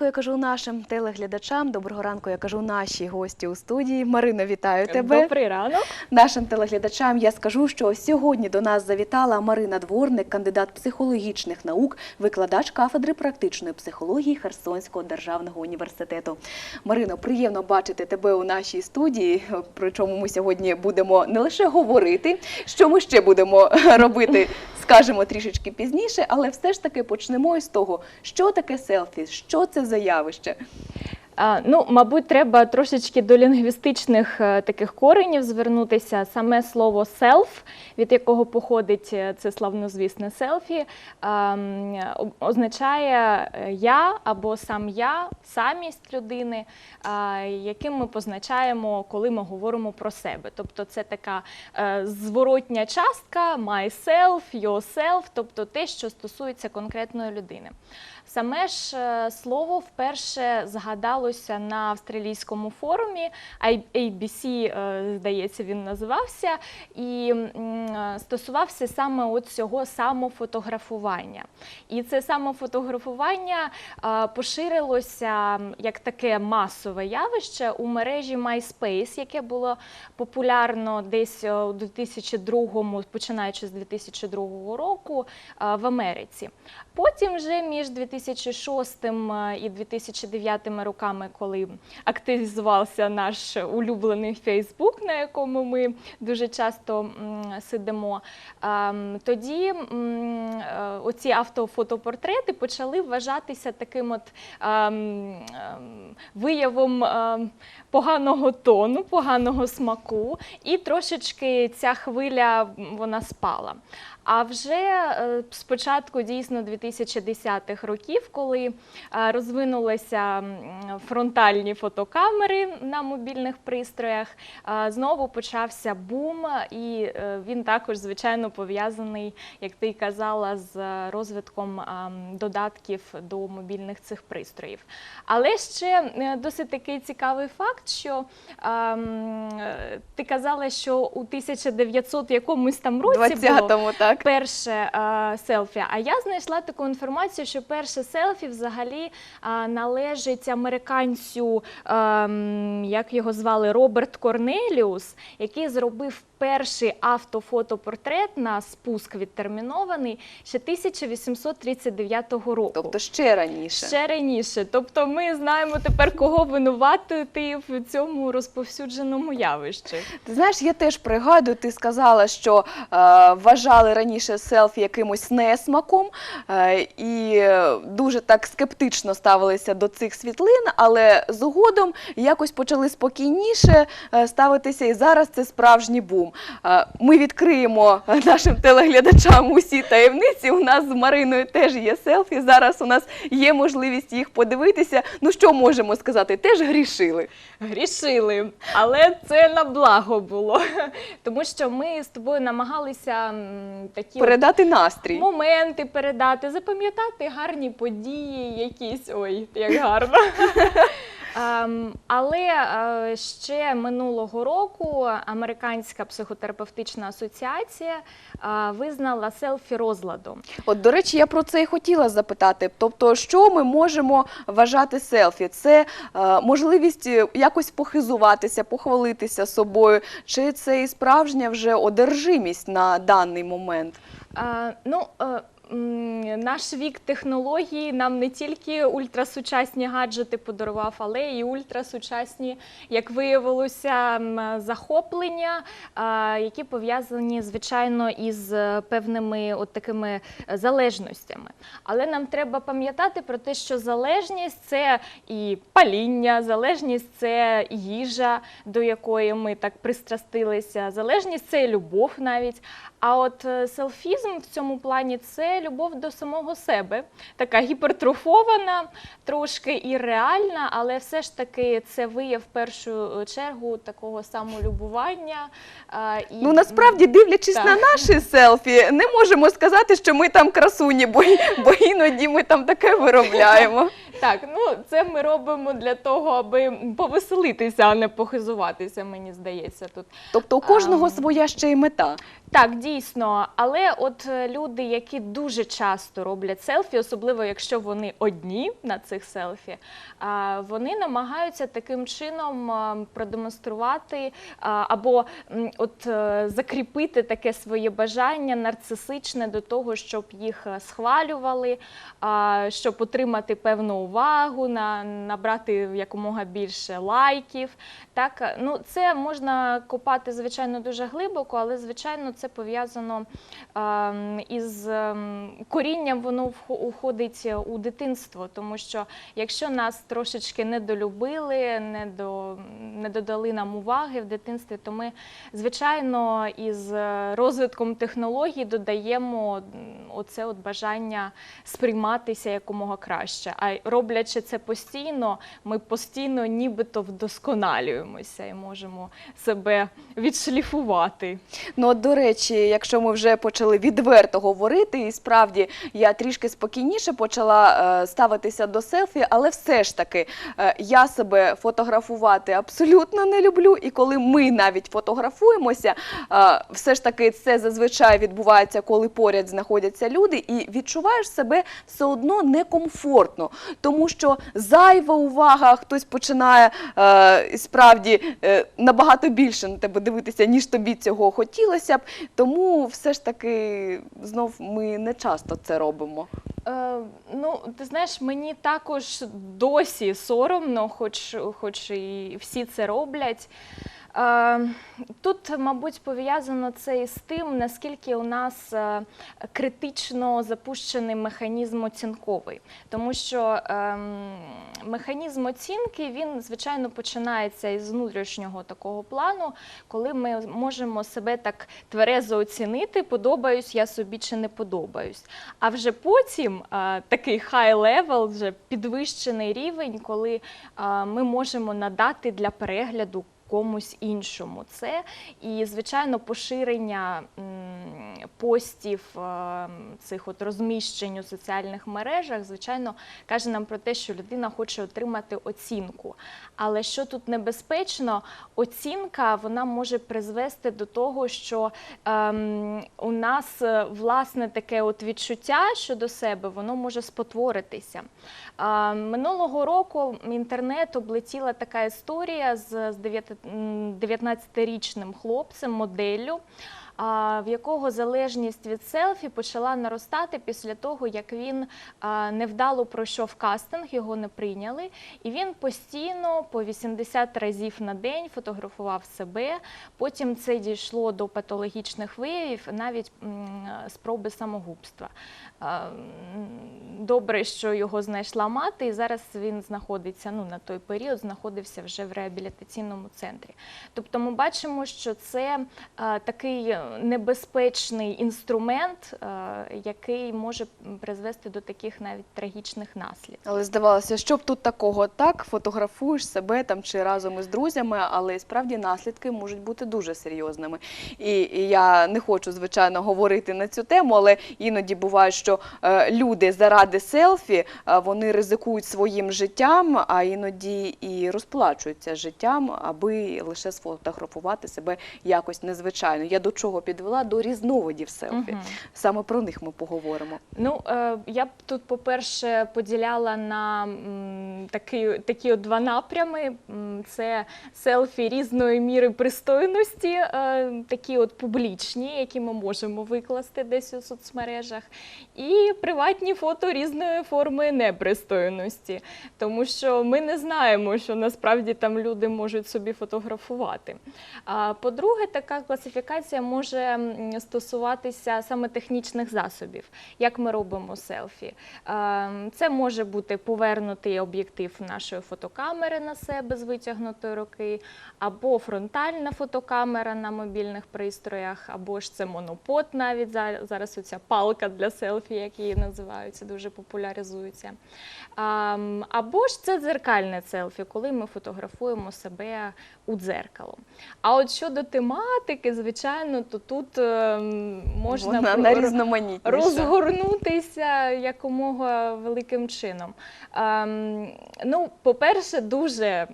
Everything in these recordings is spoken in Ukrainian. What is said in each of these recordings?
ранку я кажу нашим телеглядачам. Доброго ранку я кажу нашій гості у студії. Марина, вітаю тебе. Добрий ранок. Нашим телеглядачам я скажу, що сьогодні до нас завітала Марина Дворник, кандидат психологічних наук, викладач кафедри практичної психології Херсонського державного університету. Марино, приємно бачити тебе у нашій студії. Причому ми сьогодні будемо не лише говорити, що ми ще будемо робити, скажемо трішечки пізніше, але все ж таки почнемо із того, що таке селфі, що це за явище. Ну, мабуть, треба трошечки до лінгвістичних е, таких коренів звернутися. Саме слово self, від якого походить е, це славнозвісне селфі, а, м, о- означає е, я або сам я, самість людини, яким ми позначаємо, коли ми говоримо про себе. Тобто це така зворотня частка myself, yourself, тобто те, що стосується конкретної людини. Саме ж слово вперше згадалося на австралійському форумі. ABC, е, здається, він називався, і е, стосувався саме от цього самофотографування. І це самофотографування е, поширилося як таке масове явище у мережі MySpace, яке було популярно десь у 2002, починаючи з 2002 року в Америці. Потім вже між 2006 і 2009 роками, коли активізувався наш улюблений Фейсбук, на якому ми дуже часто сидимо, тоді е, оці автофотопортрети почали вважатися таким от ем, виявом ем, поганого тону, поганого смаку, і трошечки ця хвиля вона спала. А вже е, спочатку дійсно 2010-х років, коли е, розвинулися фронтальні фотокамери на мобільних пристроях, е, знову почався бум, і він також, звичайно, пов'язаний, як ти казала, з розвитком додатків до мобільних цих пристроїв. Але ще досить такий цікавий факт, що ти казала, що у 1900 якомусь там році 20-му, так? Перше е, селфі. А я знайшла таку інформацію, що перше селфі взагалі е, належить американцю, е, як його звали, Роберт Корнеліус, який зробив перший автофотопортрет на спуск відтермінований ще 1839 року. Тобто ще раніше. Ще раніше. Тобто ми знаємо тепер, кого винуватити в цьому розповсюдженому явищі. Ти знаєш, я теж пригадую, ти сказала, що е, вважали раніше селфі якимось несмаком е, і дуже так скептично ставилися до цих світлин, але згодом якось почали спокійніше е, ставитися, і зараз це справжній бум. Е, ми відкриємо нашим телеглядачам усі таємниці. У нас з Мариною теж є селфі. Зараз у нас є можливість їх подивитися. Ну що можемо сказати? Теж грішили. Грішили, але це на благо було, тому що ми з тобою намагалися такі Передати настрій. моменти передати, запам'ятати гарні події, якісь ой, як гарно. Ем, але е, ще минулого року Американська психотерапевтична асоціація е, визнала селфі розладом. От, до речі, я про це і хотіла запитати. Тобто, що ми можемо вважати селфі? Це е, можливість якось похизуватися, похвалитися собою, чи це і справжня вже одержимість на даний момент? Ну, наш вік технології нам не тільки ультрасучасні гаджети подарував, але і ультрасучасні, як виявилося, захоплення, які пов'язані, звичайно, із е, певними от такими залежностями. Але нам треба пам'ятати про те, що залежність це і паління, залежність це їжа, до якої ми так пристрастилися, залежність це любов навіть. А от е, селфізм в цьому плані це любов до самого себе, така гіпертрофована, трошки і реальна, але все ж таки це вияв в першу чергу такого самолюбування. е, І, Ну насправді, дивлячись Так. на наші селфі, не можемо сказати, що ми там красуні, бо, бо іноді ми там таке виробляємо. Так, ну це ми робимо для того, аби повеселитися, а не похизуватися, мені здається. Тут Тобто у кожного Ам. своя ще й мета. Так, дійсно. Але от е, люди, які дуже часто роблять селфі, особливо якщо вони одні на цих селфі, вони намагаються таким чином продемонструвати або от е, закріпити таке своє бажання нарцисичне до того, щоб їх е, схвалювали, щоб отримати певну увагу, на, набрати якомога більше лайків. Так, е, ну це можна копати, звичайно, дуже глибоко, але звичайно це пов'язано ем, із ем, корінням, воно уходить у дитинство, тому що якщо нас трошечки недолюбили, не, до, не додали нам уваги в дитинстві, то ми, звичайно, із е, розвитком технологій додаємо оце от бажання сприйматися якомога краще. А роблячи це постійно, ми постійно нібито вдосконалюємося і можемо себе відшліфувати. Ну, от, до речі, якщо ми вже почали відверто говорити, і справді я трішки спокійніше почала е, ставитися до селфі, але все ж таки е, я себе фотографувати абсолютно не люблю. І коли ми навіть фотографуємося, е, все ж таки це зазвичай відбувається, коли поряд знаходяться люди, і відчуваєш себе все одно некомфортно, тому що зайва увага, хтось починає справді е, набагато більше на тебе дивитися, ніж тобі цього хотілося б. Тому все ж таки знов ми не часто це робимо. Е, ну, ти знаєш, мені також досі соромно, хоч, хоч і всі це роблять. Е, тут, мабуть, пов'язано це із тим, наскільки у нас е, критично запущений механізм оцінковий. Тому що ем, механізм оцінки, він, звичайно, починається із внутрішнього такого плану, коли ми можемо себе так тверезо оцінити, подобаюсь я собі чи не подобаюсь. А вже потім такий high level, вже підвищений рівень, коли ми можемо надати для перегляду комусь іншому це. І, звичайно, поширення постів е, цих от розміщень у соціальних мережах, звичайно, каже нам про те, що людина хоче отримати оцінку. Але що тут небезпечно, оцінка вона може призвести до того, що ем, у нас е, власне таке от відчуття щодо себе, воно може спотворитися. А, минулого року інтернет облетіла така історія з, з 9 м, 19-річним хлопцем, моделлю. В якого залежність від селфі почала наростати після того, як він невдало пройшов кастинг, його не прийняли, і він постійно по 80 разів на день фотографував себе. Потім це дійшло до патологічних виявів, навіть спроби самогубства. Добре, що його знайшла мати, і зараз він знаходиться ну, на той період, знаходився вже в реабілітаційному центрі. Тобто ми бачимо, що це такий небезпечний інструмент, який може призвести до таких навіть трагічних наслідків. Але здавалося, що б тут такого так фотографуєш себе там чи разом із друзями, але справді наслідки можуть бути дуже серйозними. І, і я не хочу, звичайно, говорити на цю тему, але іноді буває, що е, люди заради селфі е, вони ризикують своїм життям, а іноді і розплачуються життям, аби лише сфотографувати себе якось незвичайно. Я до чого підвела? До різновидів селфі. Саме про них ми поговоримо. Ну, е, я б тут, по-перше, поділяла на такі, такі от два напрями: це селфі різної міри пристойності, е, такі от публічні, які ми можемо викласти десь у соцмережах, і приватні фото різної форми непристойності, тому що ми не знаємо, що насправді там люди можуть собі фотографувати. А по-друге, така класифікація може м, стосуватися саме технічних засобів, як ми робимо селфі. Ем, Це може бути повернутий об'єктив нашої фотокамери на себе з витягнутої руки, або фронтальна фотокамера на мобільних пристроях, або ж це монопод, навіть зараз оця палка для селфі, як її називають, це дуже популяризується. Або ж це дзеркальне селфі, коли ми фотографуємо себе у дзеркало. А от щодо тематики, звичайно, то тут е, можна Вона на розгорнутися якомога великим чином. Ем, ну, по-перше, дуже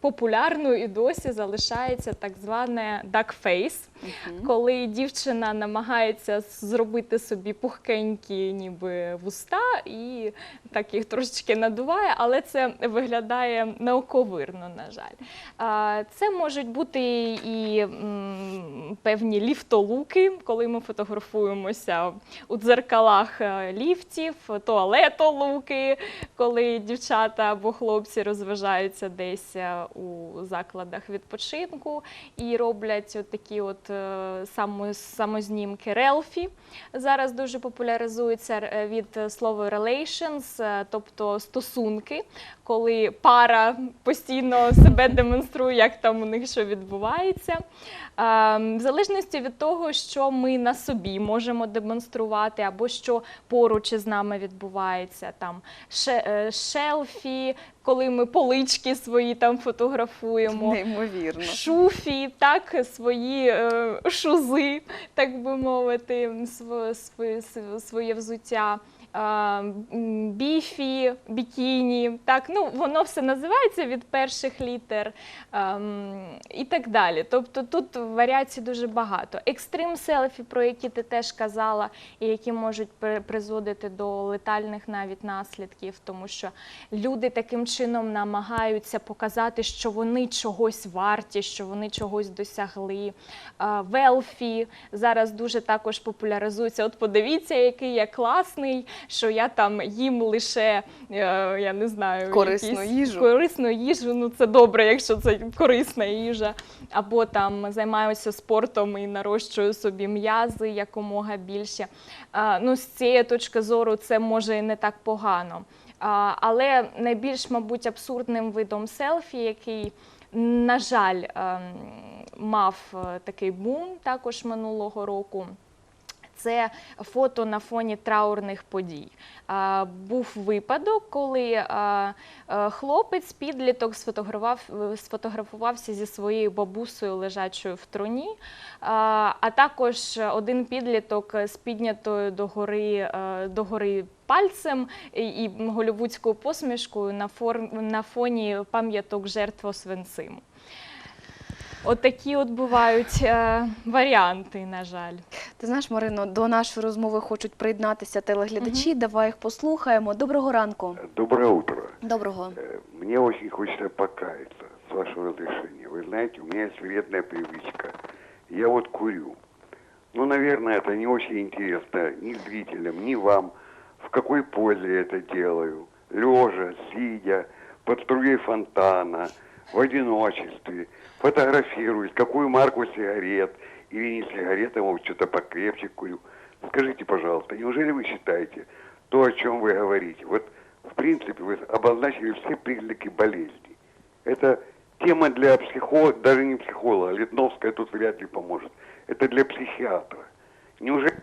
популярною і досі залишається так зване duck face, коли дівчина намагається зробити собі пухкенькі ніби вуста і так їх трошечки надуває, але це виглядає науковирно, на жаль. Це можуть бути і певні ліфтолуки, коли ми фотографуємося у дзеркалах е, ліфтів, туалетолуки, коли дівчата або хлопці розважаються десь е, у закладах відпочинку і роблять от такі от е, само, самознімки релфі. Зараз дуже популяризується від слова relations, тобто стосунки, коли пара постійно себе демонструє, як там у них що відбувається. Е, В залежності від того, що ми на собі можемо демонструвати, або що поруч із нами відбувається, там е, шелфі, коли ми полички свої там фотографуємо. Неймовірно. Шуфі, так, свої е, шузи, так би мовити, св- своє, св- своє взуття. Біфі, бікіні, так, ну воно все називається від перших літер і так далі. Тобто тут варіацій дуже багато. Екстрим селфі, про які ти теж казала, і які можуть при- призводити до летальних навіть наслідків, тому що люди таким чином намагаються показати, що вони чогось варті, що вони чогось досягли. Велфі зараз дуже також популяризується. От подивіться, який я класний, що я там їм лише е, я не знаю Корисну якісь- їжу. Корисну їжу. Ну це добре, якщо це корисна їжа. Або там займаюся спортом і нарощую собі м'язи якомога більше. Ну, з цієї точки зору це може і не так погано. Але найбільш, мабуть, абсурдним видом селфі, який, на жаль, ем, мав е, такий бум також минулого року. Це фото на фоні траурних подій. А, був випадок, коли хлопець, підліток сфотографував, сфотографувався зі своєю бабусею, лежачою в троні. А, також один підліток з піднятою догори, догори пальцем і голівудською посмішкою на, форм, на фоні пам'яток жертв Освенциму. От такі от бувають е, варіанти, на жаль. Ти знаєш, Марино, до нашої розмови хочуть приєднатися телеглядачі. Давай їх послухаємо. Доброго ранку. Доброе утро. Доброго. Э, Мне очень хочется покаяться, с вашего разрешения. Вы знаете, у меня есть вредная привычка. Я вот курю. Ну, наверное, это не очень интересно ни зрителям, ни вам, в какой позе я это делаю. Лежа, сидя, под струей фонтана, в одиночестве, фотографируюсь, какую марку сигарет, или не сигарет, а может, что-то покрепче курю. Скажите, пожалуйста, неужели вы считаете то, о чем вы говорите? Вот, в принципе, вы обозначили все признаки болезни. Это тема для психолога, даже не психолога, Литновская тут вряд ли поможет. Это для психиатра. Неужели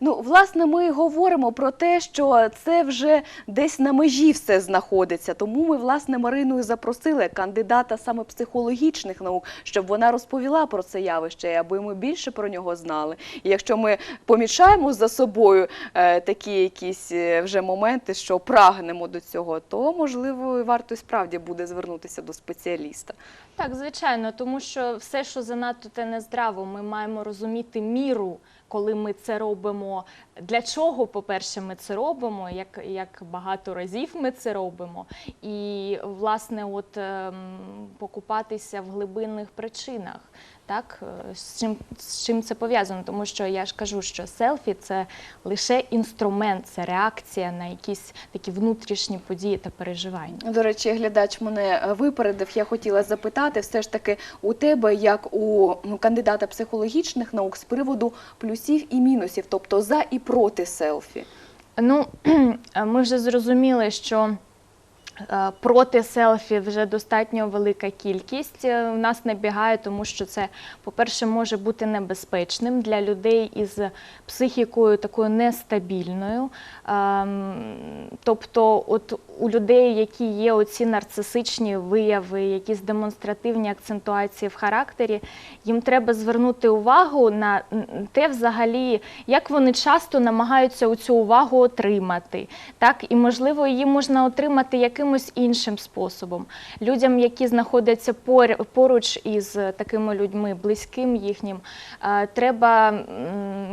Ну, власне, ми говоримо про те, що це вже десь на межі все знаходиться. Тому ми, власне, Марину і запросили кандидата саме психологічних наук, щоб вона розповіла про це явище, аби ми більше про нього знали. І якщо ми помічаємо за собою е, такі якісь е, вже моменти, що прагнемо до цього, то можливо варто і справді буде звернутися до спеціаліста. Так, звичайно, тому що все, що занадто те нездраво, ми маємо розуміти міру, коли ми це робимо. Для чого, по-перше, ми це робимо, як, як багато разів ми це робимо, і власне, от ем, покупатися в глибинних причинах. Так, е, з чим, з чим це пов'язано? Тому що я ж кажу, що селфі це лише інструмент, це реакція на якісь такі внутрішні події та переживання. До речі, глядач мене е, випередив. Я хотіла запитати, все ж таки у тебе, як у кандидата психологічних наук, з приводу плюсів і мінусів, тобто за і проти селфі. Ну, ми вже зрозуміли, що Е, Проти селфі вже достатньо велика кількість е, в нас набігає, тому що це, по-перше, може бути небезпечним для людей із психікою такою нестабільною. Ем, Тобто, от у людей, які є оці нарцисичні вияви, якісь демонстративні акцентуації в характері, їм треба звернути увагу на те, взагалі, як вони часто намагаються цю увагу отримати. Так, і можливо, її можна отримати якимось іншим способом. Людям, які знаходяться поруч із такими людьми, близьким їхнім, е, треба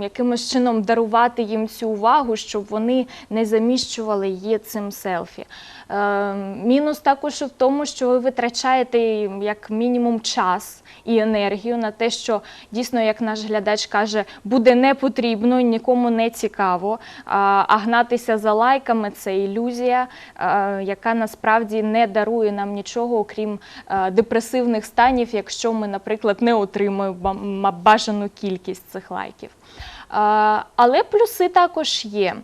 якимось чином дарувати їм цю увагу, щоб вони не заміщували її цим селфі. Е, Мінус також в тому, що ви витрачаєте як мінімум час і енергію на те, що дійсно, як наш глядач каже, буде не потрібно, нікому не цікаво. А гнатися за лайками це ілюзія, е, яка насправді не дарує нам нічого, окрім е, депресивних станів, якщо ми, наприклад, не отримуємо ба- бажану кількість цих лайків. Е, Але плюси також є.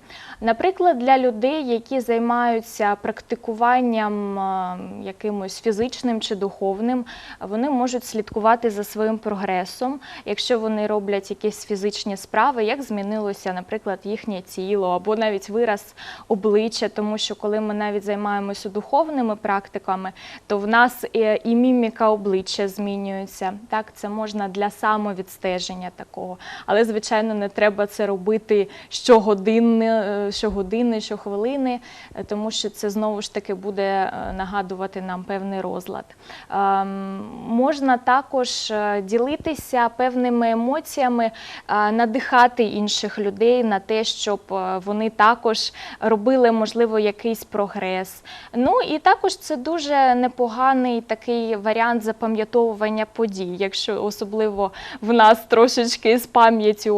Наприклад, для людей, які займаються практикуванням е, якимось фізичним чи духовним, вони можуть слідкувати за своїм прогресом, якщо вони роблять якісь фізичні справи, як змінилося, наприклад, їхнє тіло або навіть вираз обличчя, тому що коли ми навіть займаємося духовними практиками, то в нас і, і міміка обличчя змінюється. Так, це можна для самовідстеження такого. Але, звичайно, не треба це робити щогодинне, е, щогодини, щохвилини, е, тому що це знову ж таки буде е, нагадувати нам певний розлад. Ем, Можна також ділитися певними емоціями, надихати інших людей на те, щоб вони також робили, можливо, якийсь прогрес. Ну і також це дуже непоганий такий варіант запам'ятовування подій, якщо особливо в нас трошечки з пам'яттю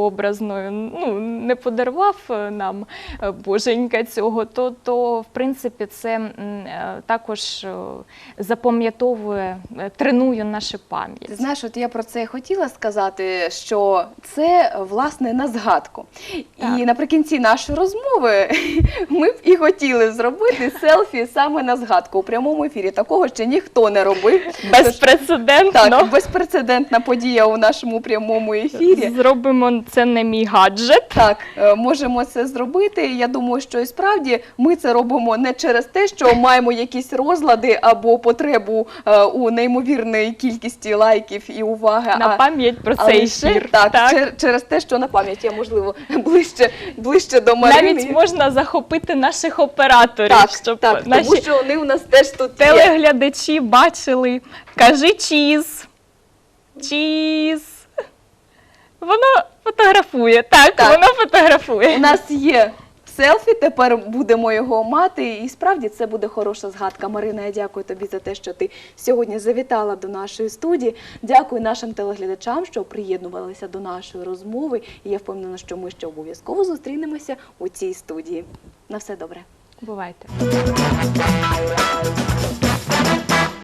образною ну, не подарував е, нам е, боженька цього, то, то в принципі це е, також запам'ятовує, тренує нашу Ти пам'ять. знаєш, от я про це хотіла сказати, що це власне на згадку. Так. І наприкінці нашої розмови ми б і хотіли зробити селфі саме на згадку у прямому ефірі. Такого ще ніхто не робив. Безпрецедентно. Так, безпрецедентна подія у нашому прямому ефірі. Зробимо це не мій гаджет. Так, е, можемо це зробити. Я думаю, що і справді ми це робимо не через те, що маємо якісь розлади або потребу е, у неймовірної кількості лайків і уваги. На а пам'ять про цей ефір. так, чер- через те, що на пам'ять я можливо ближче, ближче до Марини. Навіть можна захопити наших операторів, так, щоб так, наші тому що вони у нас теж тут є. телеглядачі бачили. Кажи чіз. Чіз. Воно фотографує. Так, Так. воно фотографує. У нас є селфі, тепер будемо його мати. І справді це буде хороша згадка. Марина, я дякую тобі за те, що ти сьогодні завітала до нашої студії. Дякую нашим телеглядачам, що приєднувалися до нашої розмови. І я впевнена, що ми ще обов'язково зустрінемося у цій студії. На все добре. Бувайте.